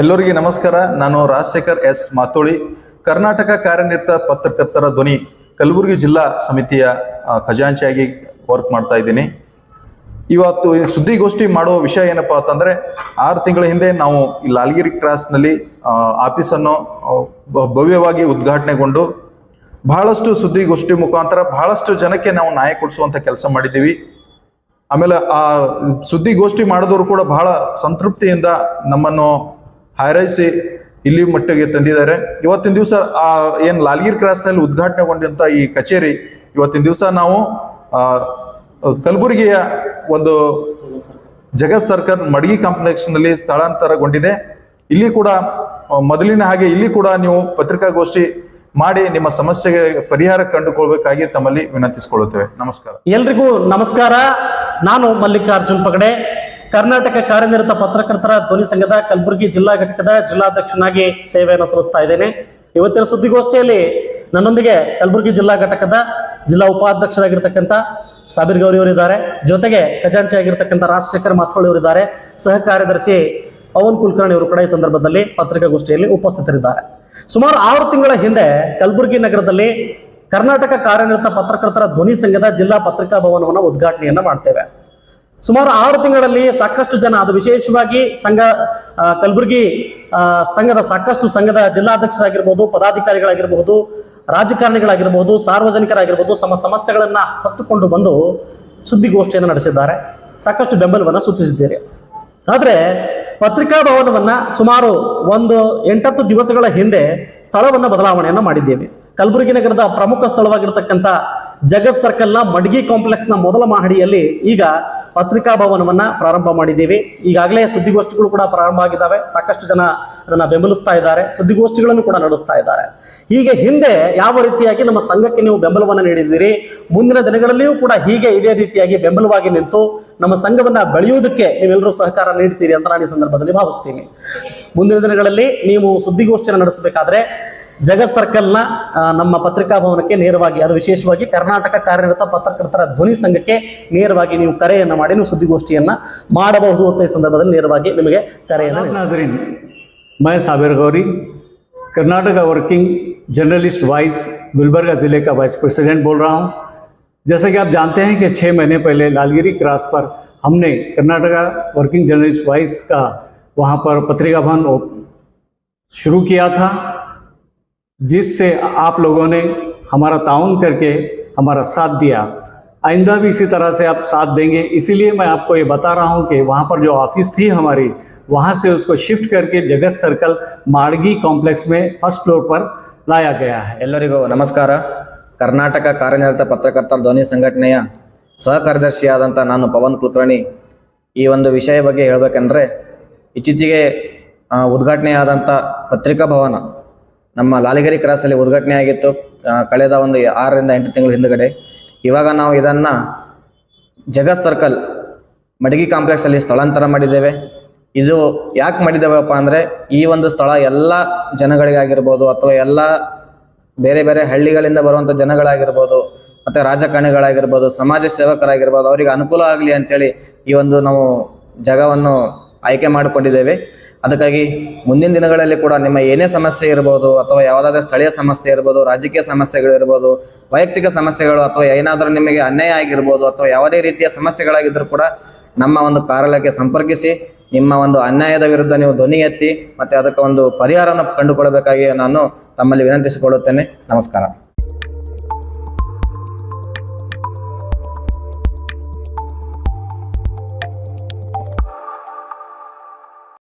ಎಲ್ಲರಿಗೆ ನಮಸ್ಕಾರ. ನಾನು ರಾಜಶೇಖರ್ ಎಸ್ ಮಾತೋಳಿ. ಕರ್ನಾಟಕ ಕಾರ್ಯನಿರತ ಪತ್ರಕರ್ತರ ಧ್ವನಿ ಕಲಬುರಗಿ ಜಿಲ್ಲಾ ಸಮಿತಿಯ ಖಜಾಂಚಿಯಾಗಿ ವರ್ಕ್ ಮಾಡ್ತಾ ಇದ್ದೀನಿ. ಇವತ್ತು ಸುದ್ದಿಗೋಷ್ಠಿ ಮಾಡುವ ವಿಷಯ ಏನಪ್ಪಾ ಅಂತಂದ್ರೆ, ಆರು ತಿಂಗಳ ಹಿಂದೆ ನಾವು ಈ ಲಾಲ್ಗಿರಿ ಕ್ರಾಸ್ನಲ್ಲಿ ಆಫೀಸನ್ನು ಭವ್ಯವಾಗಿ ಉದ್ಘಾಟನೆಗೊಂಡು ಬಹಳಷ್ಟು ಸುದ್ದಿಗೋಷ್ಠಿ ಮುಖಾಂತರ ಬಹಳಷ್ಟು ಜನಕ್ಕೆ ನಾವು ನ್ಯಾಯ ಕೊಡಿಸುವಂಥ ಕೆಲಸ ಮಾಡಿದ್ದೀವಿ. ಆಮೇಲೆ ಆ ಸುದ್ದಿಗೋಷ್ಠಿ ಮಾಡಿದವರು ಕೂಡ ಬಹಳ ಸಂತೃಪ್ತಿಯಿಂದ ನಮ್ಮನ್ನು ಹಾರೈಸಿ ಇಲ್ಲಿ ಮಟ್ಟಿಗೆ ತಂದಿದ್ದಾರೆ. ಇವತ್ತಿನ ದಿವಸ, ಆ, ಏನು ಲಾಲ್ಗಿರ್ ಕ್ರಾಸ್ನಲ್ಲಿ ಉದ್ಘಾಟನೆಗೊಂಡಂತ ಈ ಕಚೇರಿ, ಇವತ್ತಿನ ದಿವಸ ನಾವು ಕಲಬುರಗಿಯ ಒಂದು ಜಗತ್ ಸರ್ಕಲ್ ಮಡಗಿ ಕಾಂಪ್ಲೆಕ್ಸ್ನಲ್ಲಿ ಸ್ಥಳಾಂತರಗೊಂಡಿದೆ. ಇಲ್ಲಿ ಕೂಡ ಮೊದಲಿನ ಹಾಗೆ ಇಲ್ಲಿ ಕೂಡ ನೀವು ಪತ್ರಿಕಾಗೋಷ್ಠಿ ಮಾಡಿ ನಿಮ್ಮ ಸಮಸ್ಯೆಗೆ ಪರಿಹಾರ ಕಂಡುಕೊಳ್ಬೇಕಾಗಿ ತಮ್ಮಲ್ಲಿ ವಿನಂತಿಸಿಕೊಳ್ಳುತ್ತೇವೆ. ನಮಸ್ಕಾರ. ಎಲ್ರಿಗೂ ನಮಸ್ಕಾರ. ನಾನು ಮಲ್ಲಿಕಾರ್ಜುನ್ ಪಗಡೆ. ಕರ್ನಾಟಕ ಕಾರ್ಯನಿರತ ಪತ್ರಕರ್ತರ ಧ್ವನಿ ಸಂಘದ ಕಲಬುರಗಿ ಜಿಲ್ಲಾ ಘಟಕದ ಜಿಲ್ಲಾಧ್ಯಕ್ಷನಾಗಿ ಸೇವೆಯನ್ನು ಸಲ್ಲಿಸ್ತಾ ಇದ್ದೇನೆ. ಇವತ್ತಿನ ಸುದ್ದಿಗೋಷ್ಠಿಯಲ್ಲಿ ನನ್ನೊಂದಿಗೆ ಕಲಬುರಗಿ ಜಿಲ್ಲಾ ಘಟಕದ ಜಿಲ್ಲಾ ಉಪಾಧ್ಯಕ್ಷರಾಗಿರ್ತಕ್ಕಂಥ ಸಾಬೀರ್ ಗೌರಿ ಅವರಿದ್ದಾರೆ. ಜೊತೆಗೆ ಖಜಾಂಚಿ ಆಗಿರ್ತಕ್ಕಂಥ ರಾಜಶೇಖರ್ ಮಾಥೋಳಿ ಅವರಿದ್ದಾರೆ. ಸಹ ಕಾರ್ಯದರ್ಶಿ ಪವನ್ ಕುಲಕರ್ಣಿ ಅವರು ಕೂಡ ಈ ಸಂದರ್ಭದಲ್ಲಿ ಪತ್ರಿಕಾಗೋಷ್ಠಿಯಲ್ಲಿ ಉಪಸ್ಥಿತರಿದ್ದಾರೆ. ಸುಮಾರು ಆರು ತಿಂಗಳ ಹಿಂದೆ ಕಲಬುರಗಿ ನಗರದಲ್ಲಿ ಕರ್ನಾಟಕ ಕಾರ್ಯನಿರತ ಪತ್ರಕರ್ತರ ಧ್ವನಿ ಸಂಘದ ಜಿಲ್ಲಾ ಪತ್ರಿಕಾ ಭವನವನ್ನು ಉದ್ಘಾಟನೆಯನ್ನು ಮಾಡ್ತೇವೆ. ಸುಮಾರು ಆರು ತಿಂಗಳಲ್ಲಿ ಸಾಕಷ್ಟು ಜನ, ಅದು ವಿಶೇಷವಾಗಿ ಸಂಘ ಕಲಬುರಗಿ ಸಂಘದ, ಸಾಕಷ್ಟು ಸಂಘದ ಜಿಲ್ಲಾಧ್ಯಕ್ಷರಾಗಿರ್ಬೋದು, ಪದಾಧಿಕಾರಿಗಳಾಗಿರ್ಬೋದು, ರಾಜಕಾರಣಿಗಳಾಗಿರ್ಬೋದು, ಸಾರ್ವಜನಿಕರಾಗಿರ್ಬೋದು ತಮ್ಮ ಸಮಸ್ಯೆಗಳನ್ನ ಹೊತ್ತುಕೊಂಡು ಬಂದು ಸುದ್ದಿಗೋಷ್ಠಿಯನ್ನು ನಡೆಸಿದ್ದಾರೆ. ಸಾಕಷ್ಟು ಬೆಂಬಲವನ್ನು ಸೂಚಿಸಿದ್ದೀರಿ. ಆದರೆ ಪತ್ರಿಕಾ ಭವನವನ್ನ ಸುಮಾರು ಒಂದು ಎಂಟತ್ತು ದಿವಸಗಳ ಹಿಂದೆ ಸ್ಥಳವನ್ನು ಬದಲಾವಣೆಯನ್ನು ಮಾಡಿದ್ದೇವೆ. ಕಲಬುರಗಿ ನಗರದ ಪ್ರಮುಖ ಸ್ಥಳವಾಗಿರ್ತಕ್ಕಂಥ ಜಗತ್ ಸರ್ಕಲ್ನ ಮಡ್ಗಿ ಕಾಂಪ್ಲೆಕ್ಸ್ನ ಮೊದಲ ಮಹಡಿಯಲ್ಲಿ ಈಗ ಪತ್ರಿಕಾ ಭವನವನ್ನ ಪ್ರಾರಂಭ ಮಾಡಿದ್ದೀವಿ. ಈಗಾಗಲೇ ಸುದ್ದಿಗೋಷ್ಠಿಗಳು ಕೂಡ ಪ್ರಾರಂಭ ಆಗಿದ್ದಾವೆ. ಸಾಕಷ್ಟು ಜನ ಅದನ್ನ ಬೆಂಬಲಿಸ್ತಾ ಇದ್ದಾರೆ. ಸುದ್ದಿಗೋಷ್ಠಿಗಳನ್ನು ಕೂಡ ನಡೆಸ್ತಾ ಇದ್ದಾರೆ. ಹೀಗೆ ಹಿಂದೆ ಯಾವ ರೀತಿಯಾಗಿ ನಮ್ಮ ಸಂಘಕ್ಕೆ ನೀವು ಬೆಂಬಲವನ್ನು ನೀಡಿದ್ದೀರಿ? ಮುಂದಿನ ದಿನಗಳಲ್ಲಿಯೂ ಕೂಡ ಹೀಗೆ ಇದೇ ರೀತಿಯಾಗಿ ಬೆಂಬಲವಾಗಿ ನಿಂತು ನಮ್ಮ ಸಂಘವನ್ನ ಬೆಳೆಯುವುದಕ್ಕೆ ನೀವೆಲ್ಲರೂ ಸಹಕಾರ ನೀಡ್ತೀರಿ ಅಂತ ನಾನು ಈ ಸಂದರ್ಭದಲ್ಲಿ ಭಾವಿಸ್ತೀನಿ. ಮುಂದಿನ ದಿನಗಳಲ್ಲಿ ನೀವು ಸುದ್ದಿಗೋಷ್ಠಿಯನ್ನು ನಡೆಸಬೇಕಾದ್ರೆ ಜಗತ್ ಸರ್ಕಲ್ನ ಆ, ನಮ್ಮ ಪತ್ರಿಕಾ ಭವನಕ್ಕೆ ನೇರವಾಗಿ ಅದು ವಿಶೇಷವಾಗಿ ಕರ್ನಾಟಕ ಕಾರ್ಯನಿರತ ಪತ್ರಕರ್ತರ ಧ್ವನಿ ಸಂಘಕ್ಕೆ ನೇರವಾಗಿ ನೀವು ಕರೆಯನ್ನು ಮಾಡಿ ನೀವು ಸುದ್ದಿಗೋಷ್ಠಿಯನ್ನ ಮಾಡಬಹುದು ಅಂತ ಈ ಸಂದರ್ಭದಲ್ಲಿ ನೇರವಾಗಿ ನಿಮಗೆ ಕರೆಯನ್ನು आदाब नाजरीन मैं Sabir Gauri Karnataka working journalist vice Gulbarga ज़िले का वाइस प्रेसिडेंट बोल रहा हूँ जैसा कि आप जानते हैं कि छः महीने पहले लालगिरी क्रॉस पर हमने कर्नाटका वर्किंग जर्नलिस्ट वाइस का वहाँ पर पत्रिका भवन ओप- शुरू किया था जिससे आप लोगों ने हमारा ताउन करके हमारा साथ दिया आइंदा भी इसी तरह से आप साथ देंगे इसीलिए मैं आपको ये बता रहा हूँ कि वहाँ पर जो ऑफिस थी हमारी वहाँ से उसको शिफ्ट करके जगत सर्कल माड़गी कॉम्प्लेक्स में फर्स्ट फ्लोर पर लाया गया है ಎಲ್ಲರಿಗೂ ನಮಸ್ಕಾರ ಕರ್ನಾಟಕ ಕಾರ್ಯನಿರತ ಪತ್ರಕರ್ತರ ಧ್ವನಿ ಸಂಘಟನೆಯ ಸಹ ಕಾರ್ಯದರ್ಶಿಯಾದಂಥ ನಾನು ಪವನ್ ಕುಲಕರ್ಣಿ ಈ ಒಂದು ವಿಷಯ ಬಗ್ಗೆ ಹೇಳಬೇಕೆಂದ್ರೆ ಇತ್ತೀಚೆಗೆ ಆ, ಉದ್ಘಾಟನೆಯಾದಂಥ ಪತ್ರಿಕಾ ಭವನ ನಮ್ಮ ಲಾಲಿಗರಿ ಕ್ರಾಸಲ್ಲಿ ಉದ್ಘಾಟನೆ ಆಗಿತ್ತು ಕಳೆದ ಒಂದು ಆರರಿಂದ ಎಂಟು ತಿಂಗಳ ಹಿಂದುಗಡೆ. ಇವಾಗ ನಾವು ಇದನ್ನು ಜಗತ್ ಸರ್ಕಲ್, ಮಡಗಿ ಕಾಂಪ್ಲೆಕ್ಸಲ್ಲಿ ಸ್ಥಳಾಂತರ ಮಾಡಿದ್ದೇವೆ. ಇದು ಯಾಕೆ ಮಾಡಿದ್ದೇವಪ್ಪ ಅಂದರೆ, ಈ ಒಂದು ಸ್ಥಳ ಎಲ್ಲ ಜನಗಳಿಗಾಗಿರ್ಬೋದು ಅಥವಾ ಎಲ್ಲ ಬೇರೆ ಬೇರೆ ಹಳ್ಳಿಗಳಿಂದ ಬರುವಂಥ ಜನಗಳಾಗಿರ್ಬೋದು, ಮತ್ತು ರಾಜಕಾರಣಿಗಳಾಗಿರ್ಬೋದು, ಸಮಾಜ ಸೇವಕರಾಗಿರ್ಬೋದು, ಅವರಿಗೆ ಅನುಕೂಲ ಆಗಲಿ ಅಂತೇಳಿ ಈ ಒಂದು ನಾವು ಜಾಗವನ್ನು ಆಯ್ಕೆ ಮಾಡಿಕೊಂಡಿದ್ದೇವೆ. ಅದಕ್ಕಾಗಿ ಮುಂದಿನ ದಿನಗಳಲ್ಲಿ ಕೂಡ ನಿಮ್ಮ ಏನೇ ಸಮಸ್ಯೆ ಇರ್ಬೋದು ಅಥವಾ ಯಾವುದಾದ್ರೂ ಸ್ಥಳೀಯ ಸಮಸ್ಯೆ ಇರ್ಬೋದು, ರಾಜಕೀಯ ಸಮಸ್ಯೆಗಳು ಇರ್ಬೋದು, ವೈಯಕ್ತಿಕ ಸಮಸ್ಯೆಗಳು ಅಥವಾ ಏನಾದರೂ ನಿಮಗೆ ಅನ್ಯಾಯ ಆಗಿರ್ಬೋದು ಅಥವಾ ಯಾವುದೇ ರೀತಿಯ ಸಮಸ್ಯೆಗಳಾಗಿದ್ದರೂ ಕೂಡ ನಮ್ಮ ಒಂದು ಕಾರ್ಯಾಲಯಕ್ಕೆ ಸಂಪರ್ಕಿಸಿ, ನಿಮ್ಮ ಒಂದು ಅನ್ಯಾಯದ ವಿರುದ್ಧ ನೀವು ಧ್ವನಿ ಎತ್ತಿ ಮತ್ತು ಅದಕ್ಕೆ ಒಂದು ಪರಿಹಾರವನ್ನು ಕಂಡುಕೊಳ್ಳಬೇಕಾಗಿ ನಾನು ತಮ್ಮಲ್ಲಿ ವಿನಂತಿಸಿಕೊಳ್ಳುತ್ತೇನೆ. ನಮಸ್ಕಾರ.